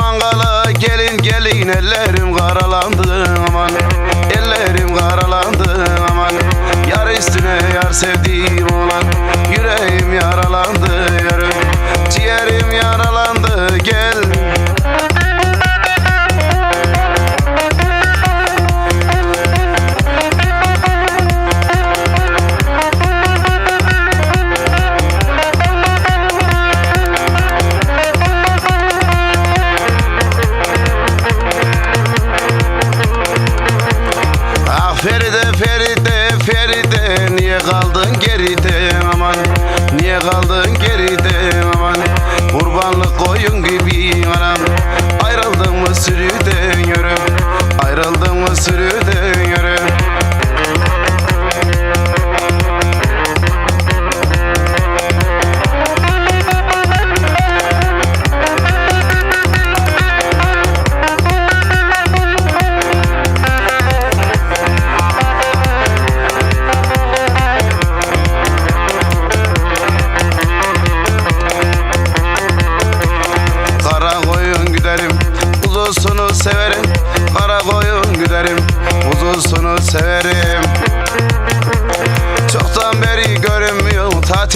mangala gelin gelin ellerim karalandı aman. Ellerim karalandı aman. Yar üstüne yar sevdiğim Niye kaldın geride? Aman. Niye kaldın geride? Aman. Kurbanlık koyun gibi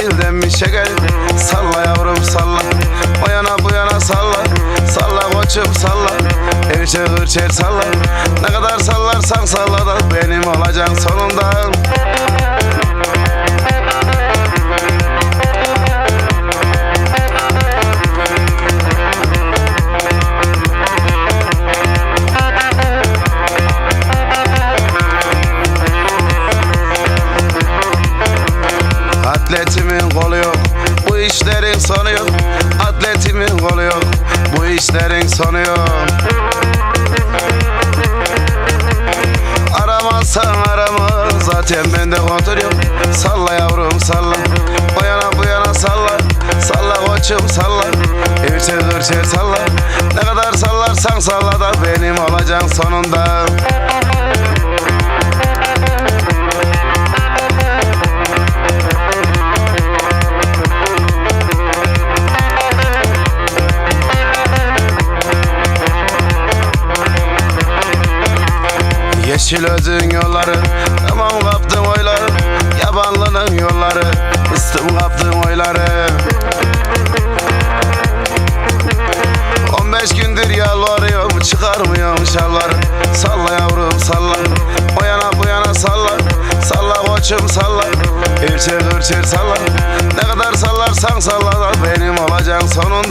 Tatilden mi şeker. Salla yavrum salla. O yana bu yana salla. Salla koçum salla. Erçe hırçer salla. Ne kadar sallarsan salla da Benim olacaksın sonunda Atletimin kolu yok. Bu işlerin sonu yok. Atletimin kolu yok. Bu işlerin sonu yok. Aramazsan arama Zaten bende kontrol yok. Salla yavrum salla. O yana bu yana salla. Salla koçum salla. Evçe hırçer salla. Ne kadar sallarsan salla da Benim olacaksın sonunda Yeşil yolları Tamam kaptım oyları Yabanlının yolları Istım kaptım oyları. 15 gündür yalvarıyorum Çıkarmıyorum şalları Salla yavrum salla. O yana bu yana salla. Salla koçum salla. Hırçır hırçır salla. Ne kadar sallarsan salla Benim olacaksın sonunda